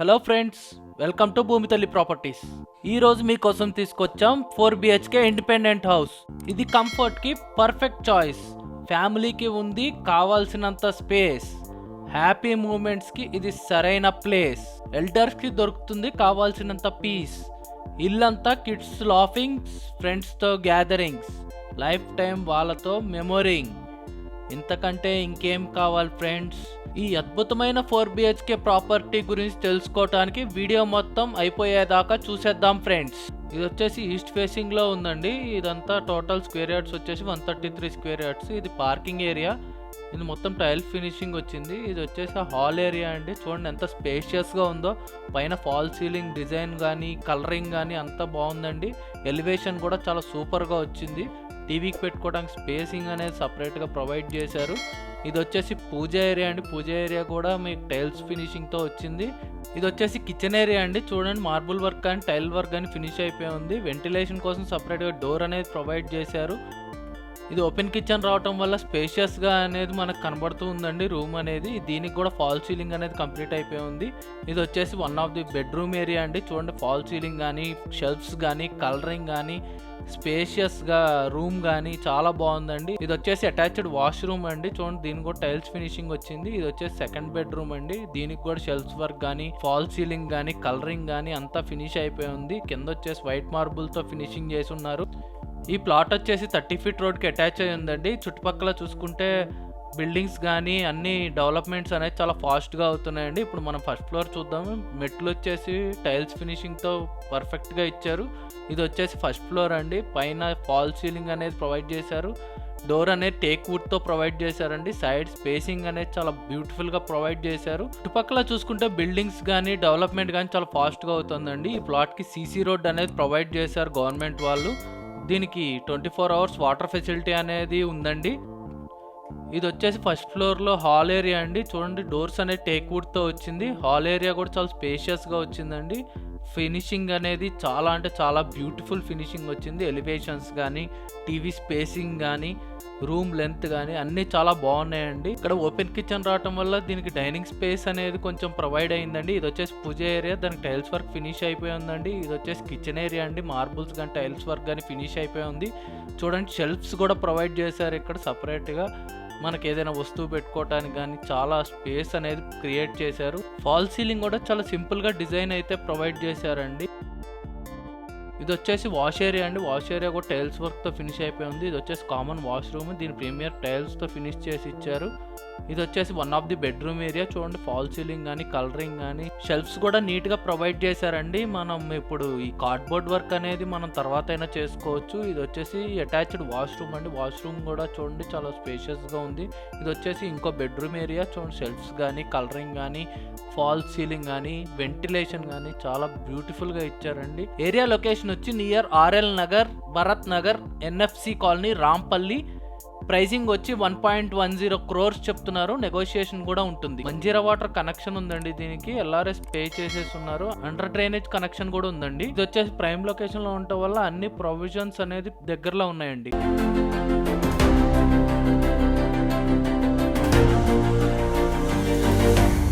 Hello friends welcome to భూమి తల్లి properties ఈ రోజు మీకోసం తీసుకొచ్చాం ఫోర్ బిహెచ్కే ఇండిపెండెంట్ హౌస్ ఇది కంఫర్ట్కి పర్ఫెక్ట్ చాయిస్ ఫ్యామిలీకి ఉంది కావాల్సినంత స్పేస్ హ్యాపీ మూమెంట్స్కి ఇది సరైన ప్లేస్ ఎల్డర్స్కి దొరుకుతుంది కావాల్సినంత పీస్ ఇల్లంతా కిడ్స్ లాఫింగ్ ఫ్రెండ్స్తో గ్యాదరింగ్స్ లైఫ్ టైం వాళ్ళతో మెమొరింగ్ ఇంతకంటే ఇంకేం కావాలి ఫ్రెండ్స్ ఈ అద్భుతమైన ఫోర్ బిహెచ్కే ప్రాపర్టీ గురించి తెలుసుకోవటానికి వీడియో మొత్తం అయిపోయేదాకా చూసేద్దాం ఫ్రెండ్స్. ఇది వచ్చేసి ఈస్ట్ ఫేసింగ్లో ఉందండి. ఇదంతా టోటల్ స్క్వేర్ యార్డ్స్ వచ్చేసి one thirty three square yards. ఇది పార్కింగ్ ఏరియా. ఇది మొత్తం టైల్ ఫినిషింగ్ వచ్చింది. ఇది వచ్చేసి హాల్ ఏరియా అండి. చూడండి ఎంత స్పేషియస్గా ఉందో. పైన ఫాల్ సీలింగ్ డిజైన్ కానీ కలరింగ్ కానీ అంతా బాగుందండి. ఎలివేషన్ కూడా చాలా సూపర్గా వచ్చింది. టీవీకి పెట్టుకోవడానికి స్పేసింగ్ అనేది సపరేట్గా ప్రొవైడ్ చేశారు. ఇది వచ్చేసి పూజ ఏరియా అండి. పూజ ఏరియా కూడా మీకు టైల్స్ ఫినిషింగ్తో వచ్చింది. ఇది వచ్చేసి కిచెన్ ఏరియా అండి. చూడండి మార్బుల్ వర్క్ కానీ టైల్ వర్క్ కానీ ఫినిష్ అయిపోయి ఉంది. వెంటిలేషన్ కోసం సపరేట్గా డోర్ అనేది ప్రొవైడ్ చేశారు. ఇది ఓపెన్ కిచెన్ రావటం వల్ల స్పేషియస్గా అనేది మనకు కనబడుతూ ఉందండి రూమ్ అనేది. దీనికి కూడా ఫాల్ సీలింగ్ అనేది కంప్లీట్ అయిపోయి ఉంది. ఇది వచ్చేసి one of the bedroom area అండి. చూడండి ఫాల్ సీలింగ్ కానీ షెల్ఫ్స్ కానీ కలరింగ్ కానీ స్పేషియస్గా రూమ్ కానీ చాలా బాగుందండి. ఇది వచ్చేసి అటాచ్డ్ వాష్రూమ్ అండి. చూడండి దీనికి కూడా టైల్స్ ఫినిషింగ్ వచ్చింది. ఇది వచ్చేసి సెకండ్ బెడ్రూమ్ అండి. దీనికి కూడా షెల్ఫ్స్ వర్క్ కానీ ఫాల్ సీలింగ్ కానీ కలరింగ్ కానీ అంతా ఫినిష్ అయిపోయి ఉంది. కింద వచ్చేసి వైట్ మార్బుల్తో ఫినిషింగ్ చేసి ఉన్నారు. ఈ ప్లాట్ వచ్చేసి థర్టీ ఫీట్ రోడ్కి అటాచ్ అయి ఉందండి. చుట్టుపక్కల చూసుకుంటే బిల్డింగ్స్ కానీ అన్ని డెవలప్మెంట్స్ అనేది చాలా ఫాస్ట్గా అవుతున్నాయండి. ఇప్పుడు మనం ఫస్ట్ ఫ్లోర్ చూద్దాము మెట్లు వచ్చేసి టైల్స్ ఫినిషింగ్తో పర్ఫెక్ట్గా ఇచ్చారు. ఇది వచ్చేసి ఫస్ట్ ఫ్లోర్ అండి. పైన ఫాల్ సీలింగ్ అనేది ప్రొవైడ్ చేశారు. డోర్ అనేది టేక్ వుడ్తో ప్రొవైడ్ చేశారండి. సైడ్ స్పేసింగ్ అనేది చాలా బ్యూటిఫుల్గా ప్రొవైడ్ చేశారు. చుట్టుపక్కల చూసుకుంటే బిల్డింగ్స్ కానీ డెవలప్మెంట్ కానీ చాలా ఫాస్ట్గా అవుతుందండి. ఈ ప్లాట్కి సీసీ రోడ్ అనేది ప్రొవైడ్ చేశారు గవర్నమెంట్ వాళ్ళు. దీనికి twenty four hours water facility అనేది ఉందండి. ఇది వచ్చేసి ఫస్ట్ ఫ్లోర్లో హాల్ ఏరియా అండి. చూడండి డోర్స్ అనేది టేక్ వుడ్తో వచ్చింది. హాల్ ఏరియా కూడా చాలా స్పేషియస్గా వచ్చిందండి. ఫినిషింగ్ అనేది చాలా అంటే చాలా బ్యూటిఫుల్ ఫినిషింగ్ వచ్చింది. ఎలివేషన్స్ కానీ టీవీ స్పేసింగ్ కానీ రూమ్ లెంత్ కానీ అన్నీ చాలా బాగున్నాయండి. ఇక్కడ ఓపెన్ కిచెన్ రావటం వల్ల దీనికి డైనింగ్ స్పేస్ అనేది కొంచెం ప్రొవైడ్ అయిందండి. ఇది వచ్చేసి పూజ ఏరియా దానికి టైల్స్ వర్క్ ఫినిష్ అయిపోయి ఉందండి. ఇది వచ్చేసి కిచెన్ ఏరియా అండి. మార్బుల్స్ కానీ టైల్స్ వర్క్ కానీ ఫినిష్ అయిపోయి ఉంది. చూడండి షెల్ఫ్స్ కూడా ప్రొవైడ్ చేశారు ఇక్కడ సపరేట్గా. మనకి ఏదైనా వస్తువు పెట్టుకోవటానికి కానీ చాలా స్పేస్ అనేది క్రియేట్ చేశారు. ఫాల్ సీలింగ్ కూడా చాలా సింపుల్గా డిజైన్ అయితే ప్రొవైడ్ చేశారండి. ఇది వచ్చేసి వాష్ ఏరియా అండి. వాష్ ఏరియా కూడా టైల్స్ వర్క్తో ఫినిష్ అయిపోయి ఉంది. ఇది వచ్చేసి కామన్ వాష్రూమ్. దీని ప్రీమియర్ టైల్స్తో ఫినిష్ చేసి ఇచ్చారు. ఇది వచ్చేసి one of the bedroom area. చూడండి ఫాల్ సీలింగ్ కానీ కలరింగ్ కానీ షెల్ఫ్స్ కూడా నీట్గా ప్రొవైడ్ చేశారండి. మనం ఇప్పుడు ఈ కార్డ్బోర్డ్ వర్క్ అనేది మనం తర్వాత అయినా చేసుకోవచ్చు. ఇది వచ్చేసి అటాచ్డ్ వాష్రూమ్ అండి. వాష్రూమ్ కూడా చూడండి చాలా స్పేషియస్గా ఉంది. ఇది వచ్చేసి ఇంకో బెడ్రూమ్ ఏరియా. చూడండి షెల్ఫ్స్ కానీ కలరింగ్ కానీ ఫాల్ సీలింగ్ కానీ వెంటిలేషన్ కానీ చాలా బ్యూటిఫుల్గా ఇచ్చారండి. ఏరియా లొకేషన్ వచ్చి near RL Nagar Bharat Nagar NFC colony Rampally. Pricing వచ్చి one point one zero crores చెప్తున్నారు. నెగోషియేషన్ కూడా ఉంటుంది. మంజీరా వాటర్ కనెక్షన్ ఉందండి దీనికి. ఎల్ఆర్ఎస్ పే చేసేసి ఉన్నారు అండర్ డ్రైనేజ్ కనెక్షన్ కూడా ఉందండి. ఇది వచ్చేసి ప్రైమ్ లొకేషన్లో ఉండటం వల్ల అన్ని ప్రొవిజన్స్ అనేది దగ్గరలో ఉన్నాయండి.